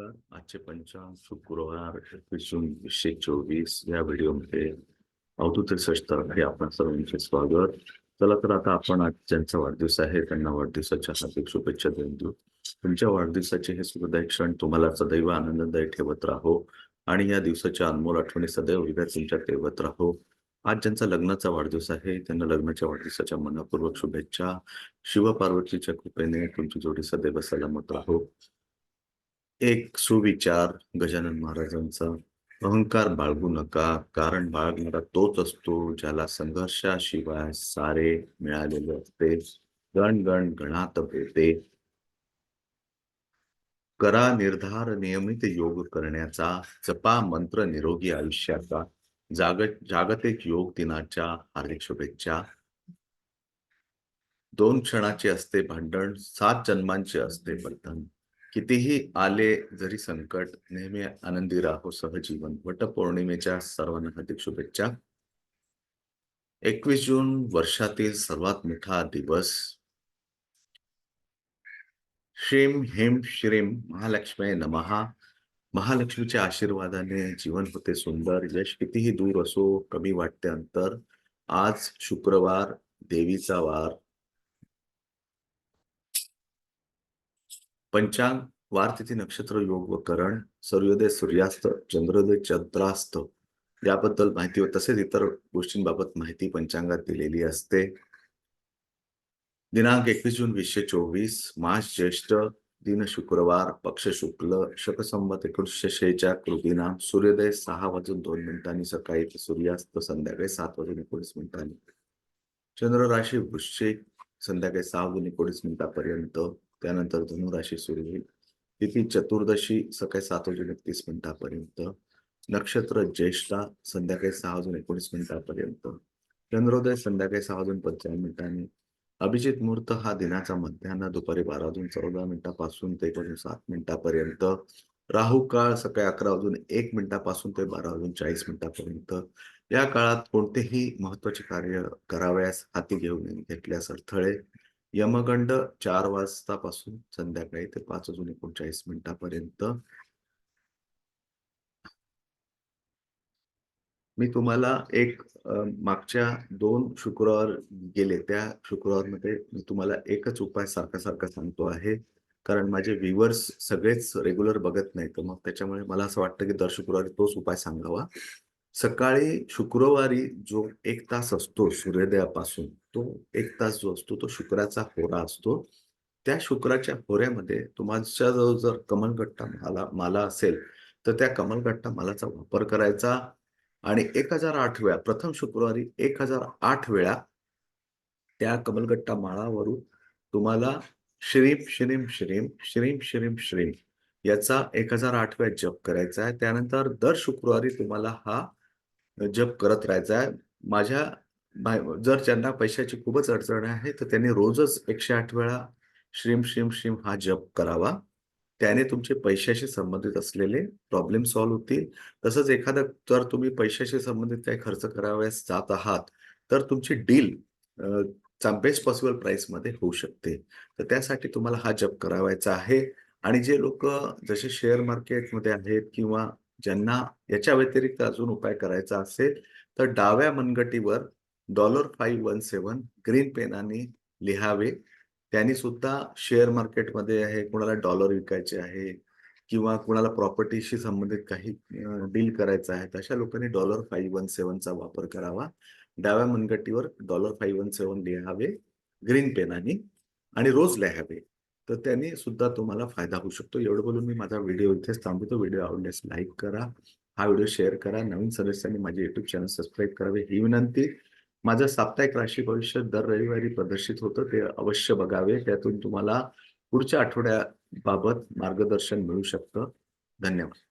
नमस्कार आजचे पंचांग शुक्रवार एकवीस जून वीसशे चोवीस या व्हिडिओमध्ये अवधूत सष्टाकडे आपण सर्वांचे स्वागत. चला तर आता आपण आज ज्यांचा वाढदिवस आहे त्यांना वाढदिवसाच्या हार्दिक शुभेच्छा देऊन देऊ. तुमच्या वाढदिवसाचे हे सुखदायी क्षण तुम्हाला सदैव आनंददायी ठेवत राहो आणि या दिवसाच्या अनमोल आठवणी सदैव उभ्या तुमच्या ठेवत राहो. आज ज्यांचा लग्नाचा वाढदिवस आहे त्यांना लग्नाच्या वाढदिवसाच्या मनापूर्वक शुभेच्छा. शिव पार्वतीच्या कृपेने तुमची जोडी सदैव सलामत राहो. एक सुविचार गजानन महाराजांचा. अहंकार बाळगू नका. कारण बाळगणारा तोच असतो ज्याला संघर्षाशिवाय सारे मिळालेले असते. गण गण गणात भेटे. करा निर्धार नियमित योग करण्याचा. जपा मंत्र निरोगी आयुष्याचा. जाग जागतिक योग दिनाच्या हार्दिक शुभेच्छा. दोन क्षणाचे असते भांडण सात जन्मांचे असते बंधन. कितीही आले जरी संकट नेहमी आनंदी राहो सहजीवन. वट पौर्णिमेच्या सर्वांना हार्दिक शुभेच्छा. एकवीस जून वर्षातील सर्वात मोठा दिवस. श्रीम हेम श्रीम महालक्ष्मी नमहा महालक्ष्मीच्या आशीर्वादाने जीवन होते सुंदर. यश कितीही दूर असो कमी वाटते अंतर. आज शुक्रवार देवीचा वार. पंचांग वारतिथी नक्षत्र योग व करण सूर्योदय सूर्यास्त चंद्रोदय चंद्रास्त याबद्दल माहिती तसेच इतर गोष्टींबाबत माहिती पंचांगात दिलेली असते. दिनांक एकवीस जून वीसशे चोवीस मास ज्येष्ठ दिन शुक्रवार पक्ष शुक्ल शकसंमत एकोणीसशे शेहेचाळ कृतीनाम सूर्योदय सहा वाजून दोन मिनिटांनी सकाळी सूर्यास्त संध्याकाळी सात वाजून एकोणीस मिनिटांनी. चंद्र राशी वृश्चिक संध्याकाळी सहा वाजून एकोणीस मिनिटापर्यंत. त्यानंतर धनुराशी सुरू होईल. तिथी चतुर्दशी सकाळी सात वाजून एकतीस मिनिटापर्यंत. नक्षत्र ज्येष्ठा संध्याकाळी सहा वाजून एकोणीस मिनिटापर्यंत. चंद्रोदय संध्याकाळी सहा वाजून पंचावन्न मिनिटांनी. अभिजित मुहूर्त हा दिनाचा मध्यान्ह दुपारी बारा वाजून चौदा मिनिटापासून ते एक वाजून सात मिनिटापर्यंत. राहू काळ सकाळी अकरा वाजून एक मिनिटापासून ते बारा वाजून चाळीस मिनिटापर्यंत. या काळात कोणतेही महत्त्वाचे कार्य करावयास हाती घेऊन घेतल्यास अडथळे यमगंड चार वाजतापासून संध्याकाळी ते पाच वाजून एकोणचाळीस मिनिटापर्यंत. मी तुम्हाला एक मागच्या दोन शुक्रवार गेले. त्या शुक्रवारमध्ये मी तुम्हाला एकच उपाय सारखा सारखा सांगतो आहे. कारण माझे व्ह्युअर्स सगळेच रेग्युलर बघत नाही तर मग त्याच्यामुळे मला असं वाटतं की दर शुक्रवारी तोच उपाय सांगावा. सकाळी शुक्रवारी जो एक तास असतो सूर्योदयापासून तो एक तास जो असतो तो शुक्राचा होरा असतो. त्या शुक्राच्या होऱ्यामध्ये तुमच्या जवळ जर कमलगट्टा माला माला असेल तर त्या कमलगट्टा मालाचा वापर करायचा. आणि एक हजार आठ वेळा प्रथम शुक्रवारी एक हजार आठ वेळा त्या कमलगट्टा माळावरून तुम्हाला श्रीम श्रीम श्रीम श्रीम श्रीम श्रीम याचा एक हजार आठ वेळा जप करायचा आहे. त्यानंतर दर शुक्रवारी तुम्हाला हा जप करत राहायचा आहे. माझ्या जर ज्यांना पैशाची खूपच अडचण आहे तर त्यांनी रोजच एकशे आठ वेळा श्रीम श्रीम श्रीम हा जप करावा. त्याने तुमचे पैशाशी संबंधित असलेले प्रॉब्लेम सॉल्व्ह होतील. तसंच एखादा जर तुम्ही पैशाशी संबंधित काही खर्च करावयास जात आहात तर तुमची डील बेस्ट पॉसिबल प्राईसमध्ये होऊ शकते. तर त्यासाठी तुम्हाला हा जप करावायचा आहे. आणि जे लोक जसे शेअर मार्केटमध्ये आहेत किंवा ज्यांना याच्या व्यतिरिक्त अजून उपाय करायचा असेल तर डाव्या मनगटीवर dollar five one seven green पेनाने लिहावे. त्यांनी सुद्धा शेअर मार्केटमध्ये आहे कोणाला डॉलर विकायचे आहे किंवा कोणाला प्रॉपर्टीशी संबंधित काही डील करायचं आहे अशा लोकांनी डॉलर फाईव्ह वन सेवनचा वापर करावा. डाव्या मनगटीवर डॉलर फाईव्ह वन सेवन लिहावे ग्रीन पेनाने आणि रोज लिहावे. तर त्याने सुद्धा तुम्हाला फायदा होऊ शकतो. एवढं बोलून मी माझा व्हिडिओ इथेच थांबवतो. व्हिडिओ आवडल्यास लाईक करा. हा व्हिडिओ शेअर करा. नवीन सदस्यांनी माझे युट्यूब चॅनल सबस्क्राईब करावे. ही विनंती. माझं साप्ताहिक राशी भविष्य दर रविवारी प्रदर्शित होतं ते अवश्य बघावे. त्यातून तुम्हाला पुढच्या आठवड्याबाबत मार्गदर्शन मिळू शकतं. धन्यवाद.